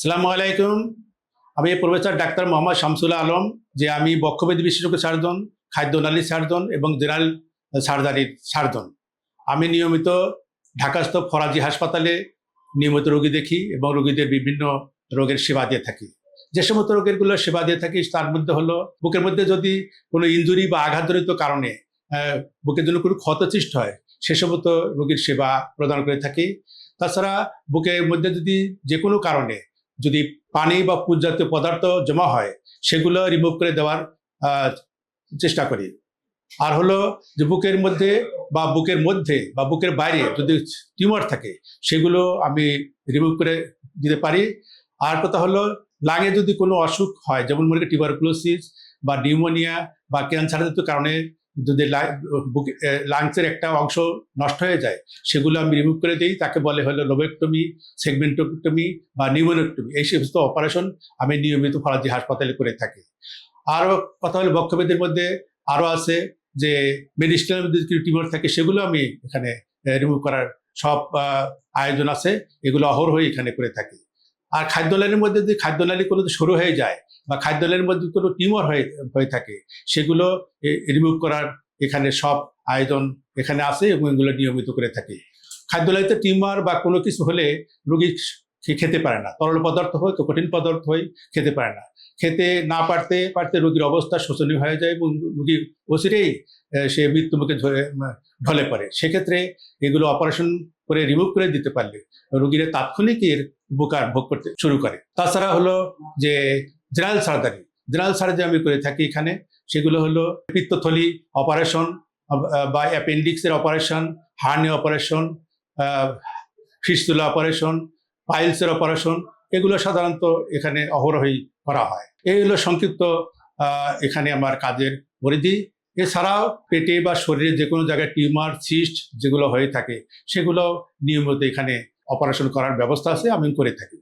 সালামু আলাইকুম। আমি প্রফেসর ডাক্তার মোহাম্মদ শামসুল্লাহ আলম, যে আমি বক্ষবেদী বিশেষজ্ঞ সার্জন খাদ্যনালী সার্জন এবং জেনারেল সার্জারির সার্জন। আমি নিয়মিত ঢাকাস্থ ফরাজি হাসপাতালে নিয়মিত রোগী দেখি এবং রোগীদের বিভিন্ন রোগের সেবা দিয়ে থাকি। যে সমস্ত রোগেরগুলো সেবা দিয়ে থাকি, তার মধ্যে হলো, বুকের মধ্যে যদি কোনো ইঞ্জুরি বা আঘাতজনিত কারণে বুকের জন্য কোনো ক্ষতসৃষ্ট হয়, সে সমস্ত রোগীর সেবা প্রদান করে থাকি। তাছাড়া বুকের মধ্যে যদি যে কোনো কারণে যদি পানি বা পুজ জাতীয় পদার্থ জমা হয়, সেগুলো রিমুভ করে দেওয়ার চেষ্টা করি। আর হলো যে বুকের মধ্যে বা বুকের মধ্যে বা বুকের বাইরে যদি টিউমার থাকে, সেগুলো আমি রিমুভ করে দিতে পারি। আর কথা হলো, লাঙে যদি কোনো অসুখ হয়, যেমন মনে করি টিউবারকুলোসিস বা নিউমোনিয়া বা ক্যান্সার জাতীয় কারণে যদি লাংসের একটা অংশ নষ্ট হয়ে যায়, সেগুলো আমি রিমুভ করে দিই। তাকে বলে হলো লোবেক্টমি সেগমেন্টোক্টমি বা নিউমোনোক্টমি এই সমস্ত অপারেশন আমি নিয়মিত ফরাজি হাসপাতালে করে থাকি। আরও কথা হলো বক্ষবেদের মধ্যে আরও আছে যে মেডিসিনাল টিউমার থাকে, সেগুলো আমি এখানে রিমুভ করার সব আয়োজন আছে। এগুলো অহরহই এখানে করে থাকি। আর খাদ্যনালীর মধ্যে যদি খাদ্যনালী কোনো শুরু হয়ে যায় বা খাদ্যনালীর মধ্যে কোনো টিউমার হয়ে হয়ে থাকে, সেগুলো রিমুভ করার এখানে সব আয়োজন এখানে আছে এবং এগুলো নিয়মিত করে থাকি। খাদ্যনালীতে টিউমার বা কোনো কিছু হলে রোগী খেতে পারে না। তরল পদার্থ হয়, তো কঠিন পদার্থ হয়, খেতে পারে না। খেতে না পারতে পারতে রোগীর অবস্থা শোচনীয় হয়ে যায় এবং রোগী অচিরেই সে মৃত্যুমুখে ঢলে পড়ে। সেক্ষেত্রে এগুলো অপারেশন করে রিমুভ করে দিতে পারলে রোগীরা তাৎক্ষণিক এর উপকার ভোগ করতে শুরু করে। তাছাড়া হলো যে জেনারেল সার্জারি। জেনারেল সার্জারি আমি করে থাকি এখানে। সেগুলো হলো পিত্তথলি অপারেশন বা অ্যাপেন্ডিক্সের operation, hernia operation fistula operation, পাইলসের operation, এগুলো সাধারণত এখানে অহরহই করা হয়। এই হলো সংক্ষিপ্ত এখানে আমার কাজের পরিধি। এছাড়াও পেটে বা শরীরে যে কোনো জায়গায় টিউমার, সিস্ট যেগুলো হয়ে থাকে, সেগুলো নিয়মিত এখানে অপারেশন করার ব্যবস্থা আছে আমি করে থাকি।